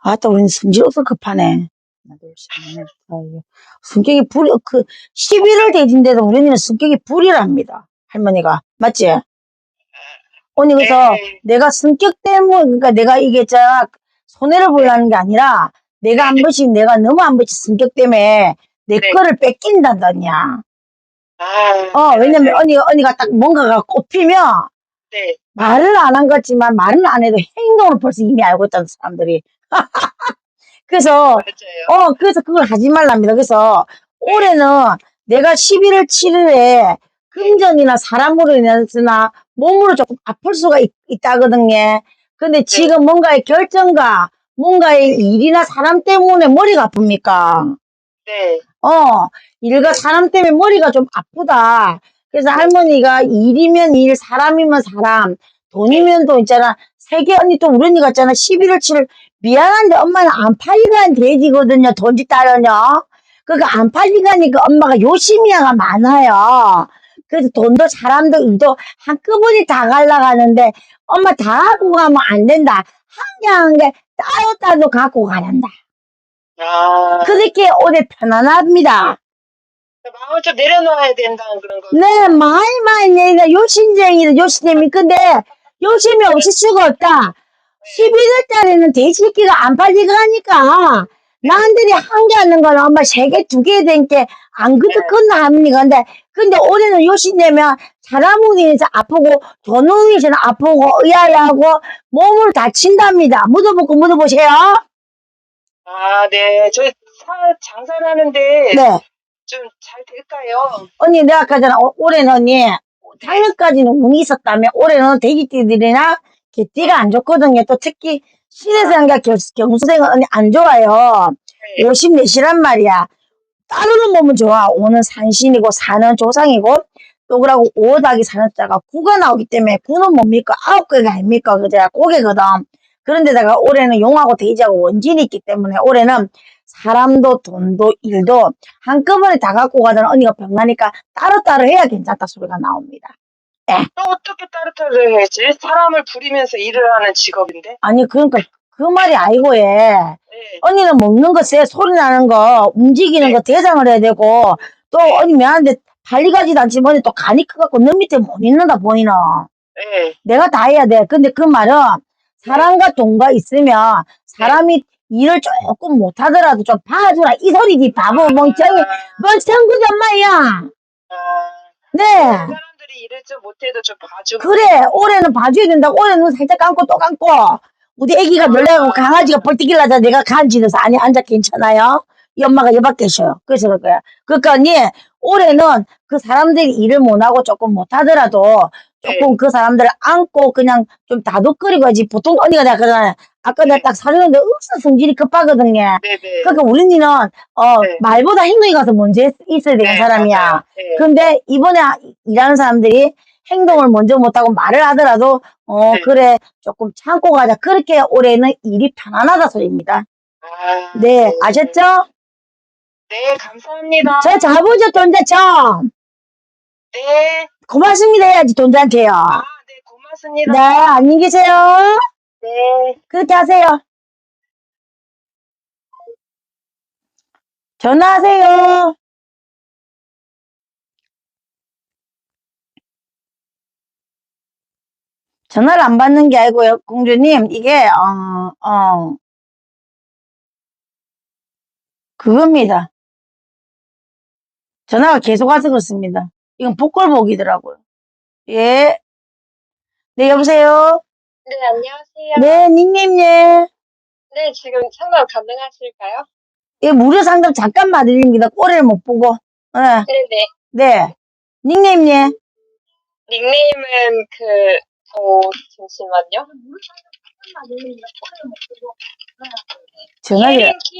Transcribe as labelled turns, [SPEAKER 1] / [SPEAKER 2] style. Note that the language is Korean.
[SPEAKER 1] 아따, 우리는 성질 없어 급하네. 하나, 둘, 셋, 넷, 다섯, 여섯. 성격이 불이, 그, 11월 대진데도 우리는 성격이 불이랍니다. 할머니가. 맞지? 언니, 그래서
[SPEAKER 2] 네.
[SPEAKER 1] 내가 성격 때문에, 그러니까 내가 이게 저, 손해를 보려는 게 아니라, 내가 한 번씩, 내가 너무 한 번씩 성격 때문에 내
[SPEAKER 2] 네.
[SPEAKER 1] 거를 뺏긴단다냐.
[SPEAKER 2] 아,
[SPEAKER 1] 어, 왜냐면
[SPEAKER 2] 네.
[SPEAKER 1] 언니, 언니가 딱 뭔가가 꼽히면,
[SPEAKER 2] 네.
[SPEAKER 1] 말을 안 한 거지만 말은 안 해도 행동으로 벌써 이미 알고 있다는 사람들이. 그래서,
[SPEAKER 2] 맞아요.
[SPEAKER 1] 어, 그래서 그걸 하지 말랍니다. 그래서 올해는 내가 11월 7일에 금전이나 사람으로 인해서나 몸으로 조금 아플 수가 있, 있다거든요. 근데 지금 뭔가의 결정과 뭔가의 일이나 사람 때문에 머리가 아픕니까?
[SPEAKER 2] 네.
[SPEAKER 1] 어, 일과 사람 때문에 머리가 좀 아프다. 그래서 할머니가 일이면 일, 사람이면 사람, 돈이면 돈 있잖아. 세계 언니 또 우리 언니 같잖아. 11월 7일. 미안한데 엄마는 안 팔리간 돼지거든요. 돈지 따르냐. 그러니까 안 팔리가니까 엄마가 요심이야가 많아요. 그래서 돈도 사람도 일도 한꺼번에 다 갈라가는데 엄마 다 하고 가면 안 된다. 한 개 한 개 따로 따로 갖고 가란다.
[SPEAKER 2] 아,
[SPEAKER 1] 그렇게 올해 편안합니다.
[SPEAKER 2] 마음을 좀 내려놔야 된다는 그런 거.
[SPEAKER 1] 네, 많이 많이 내가 요신쟁이다, 요신쟁이. 근데 요심이 없을 수가 없다. 11월 달에는 돼지새끼가 안 팔리고 하니까 남들이 한 개 하는 거는 엄마 세 개, 두 개 된게 안 그득했나 합니까? 근데, 근데 올해는 요신되면 사람으로 인해서 아프고 돈으로 인해서 아프고 의아해하고 몸을 다친답니다. 묻어보고 묻어보세요.
[SPEAKER 2] 아, 네. 저 사, 장사를 하는데
[SPEAKER 1] 네.
[SPEAKER 2] 좀 잘 될까요?
[SPEAKER 1] 언니, 내가 아까 전에 어, 올해는 언니, 작년까지는 운이 있었다면 올해는 돼지띠들이나 개띠가 안 좋거든요. 또 특히 신혜생과 경수생은 언니 안 좋아요.
[SPEAKER 2] 네.
[SPEAKER 1] 54시란 말이야. 따르는 몸은 좋아. 5는 산신이고 4는 조상이고 또 그러고 5 더하기 4는 자가 9가 나오기 때문에 9는 뭡니까? 9개가 아닙니까? 그제야 고개거든. 그런데다가 올해는 용하고 돼지하고 원진이 있기 때문에 올해는 사람도 돈도 일도 한꺼번에 다 갖고 가던 언니가 병나니까 따로따로 해야 괜찮다 소리가 나옵니다.
[SPEAKER 2] 또 어떻게 따뜻하게 해야지? 사람을 부리면서 일을 하는 직업인데?
[SPEAKER 1] 아니 그러니까 그 말이 아니고 예.
[SPEAKER 2] 네.
[SPEAKER 1] 언니는 먹는 것에 소리 나는 거 움직이는
[SPEAKER 2] 네.
[SPEAKER 1] 거 대장을 해야 되고 또 언니 미안한데 발리가지도 않지만 언니 또 간이 커갖고 너 밑에 못 있는다 보이나
[SPEAKER 2] 네.
[SPEAKER 1] 내가 다 해야 돼 근데 그 말은 사람과 돈과 있으면 사람이 일을 조금 못하더라도 좀 봐주라 이 소리지 바보 멍청이 멍청구단 말이야
[SPEAKER 2] 아,
[SPEAKER 1] 네
[SPEAKER 2] 사람들이 일을 좀 못해도 좀 봐주고.
[SPEAKER 1] 그래 올해는 봐줘야 된다고 올해는 살짝 감고 또 감고 우리 애기가 놀래고 강아지가 벌떡일라다 내가 간지러서 안에 앉아 괜찮아요? 이 엄마가 여밖 계셔요. 그래서 그럴 거야. 그러니까 언니 올해는 그 사람들이 일을 못하고 조금 못하더라도 조금 그 사람들을 안고 그냥 좀 다독거리고 하지 보통 언니가 내가 그러잖아 아까 내가 딱 사줬는데 억수 성질이 급하거든요.
[SPEAKER 2] 네네.
[SPEAKER 1] 그러니까 우리는 어
[SPEAKER 2] 네.
[SPEAKER 1] 말보다 행동이 가서 먼저 있- 있어야 되는
[SPEAKER 2] 네,
[SPEAKER 1] 사람이야.
[SPEAKER 2] 맞아요. 네.
[SPEAKER 1] 근데 이번에 아- 일하는 사람들이 행동을 먼저 못하고 말을 하더라도 어
[SPEAKER 2] 네.
[SPEAKER 1] 그래 조금 참고 가자 그렇게 올해는 일이 편안하다 소리입니다
[SPEAKER 2] 아,
[SPEAKER 1] 네 아셨죠?
[SPEAKER 2] 네, 감사합니다.
[SPEAKER 1] 저 돈자 좀
[SPEAKER 2] 네.
[SPEAKER 1] 고맙습니다 해야지 돈자한테요
[SPEAKER 2] 아, 네, 고맙습니다.
[SPEAKER 1] 네 안녕히 계세요
[SPEAKER 2] 네.
[SPEAKER 1] 그렇게 하세요 전화하세요 전화를 안 받는 게 아니고요 공주님 이게 어, 어, 그겁니다. 전화가 계속 와서 그렇습니다. 이건 복골복이더라고요. 예. 네, 여보세요?
[SPEAKER 2] 네, 안녕하세요.
[SPEAKER 1] 네, 닉네임, 예.
[SPEAKER 2] 네, 지금 상담 가능하실까요?
[SPEAKER 1] 예, 무료 상담 잠깐 받으립니다. 꼬리를 못 보고. 예,
[SPEAKER 2] 네네.
[SPEAKER 1] 네. 닉네임, 예.
[SPEAKER 2] 닉네임은 그, 어, 잠시만요.
[SPEAKER 1] 전화기,
[SPEAKER 2] 키